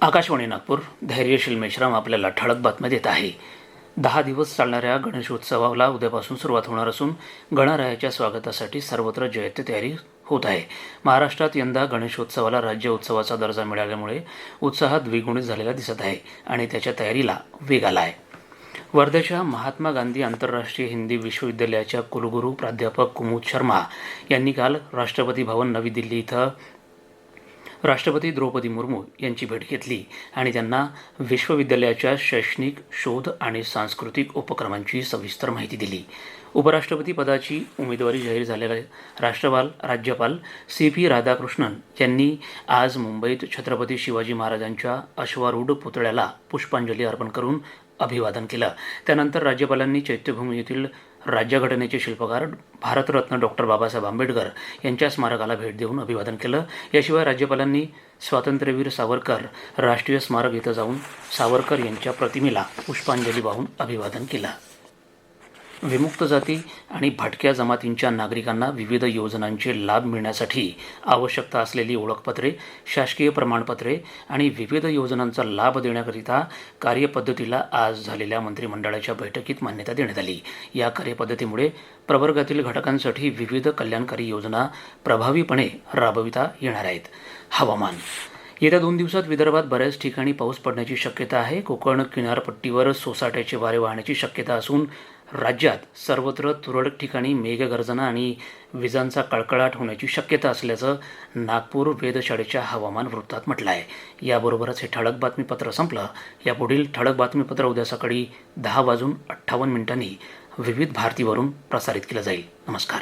आकाशवाणी नागपूर धैर्यशील मेश्राम आपल्याला ठळक बातम्या देत आहे. दहा दिवस चालणाऱ्या गणेशोत्सवाला उद्यापासून सुरुवात होणार असून गणरायाच्या स्वागतासाठी सर्वत्र जयत्य तयारी होत आहे. महाराष्ट्रात यंदा गणेशोत्सवाला राज्य उत्सवाचा दर्जा मिळाल्यामुळे उत्साह द्विगुणित झालेला दिसत आहे आणि त्याच्या तयारीला वेग आला आहे वर्ध्याच्या महात्मा गांधी आंतरराष्ट्रीय हिंदी विश्वविद्यालयाच्या कुलगुरू प्राध्यापक कुमुद शर्मा यांनी काल राष्ट्रपती भवन नवी दिल्ली इथं राष्ट्रपती द्रौपदी मुर्मू यांची भेट घेतली आणि त्यांना विश्वविद्यालयाच्या शैक्षणिक शोध आणि सांस्कृतिक उपक्रमांची सविस्तर माहिती दिली. उपराष्ट्रपती पदाची उमेदवारी जाहीर झालेल्या राष्ट्रपाल राज्यपाल सी पी राधाकृष्णन यांनी आज मुंबईत छत्रपती शिवाजी महाराजांच्या अश्वारूढ पुतळ्याला पुष्पांजली अर्पण करून अभिवादन केलं. त्यानंतर राज्यपालांनी चैत्यभूमी येथील राज्यघटनेचे शिल्पकार भारतरत्न डॉक्टर बाबासाहेब आंबेडकर यांच्या स्मारकाला भेट देऊन अभिवादन केलं. याशिवाय राज्यपालांनी स्वातंत्र्यवीर सावरकर राष्ट्रीय स्मारक इथं जाऊन सावरकर यांच्या प्रतिमेला पुष्पांजली वाहून अभिवादन केलं. विमुक्त जाती आणि भटक्या जमातींच्या नागरिकांना विविध योजनांचे लाभ मिळण्यासाठी आवश्यकता असलेली ओळखपत्रे शासकीय प्रमाणपत्रे आणि विविध योजनांचा लाभ देण्याकरिता कार्यपद्धतीला आज झालेल्या मंत्रिमंडळाच्या बैठकीत मान्यता देण्यात आली. या कार्यपद्धतीमुळे प्रवर्गातील घटकांसाठी विविध कल्याणकारी योजना प्रभावीपणे राबविता येणार आहेत. हवामान. येत्या दोन दिवसात विदर्भात बऱ्याच ठिकाणी पाऊस पडण्याची शक्यता आहे. कोकण किनारपट्टीवर सोसाट्याचे वारे वाहण्याची शक्यता असून राज्यात सर्वत्र तुरळक ठिकाणी मेघगर्जना आणि विजांचा कळकळाट होण्याची शक्यता असल्याचं नागपूर वेधशाळेच्या हवामान वृत्तात म्हटलं आहे याबरोबरच हे ठळक बातमीपत्र संपलं. यापुढील ठळक बातमीपत्र उद्या सकाळी दहा वाजून अठ्ठावन्न मिनिटांनी विविध भारतीवरून प्रसारित केलं जाईल. नमस्कार.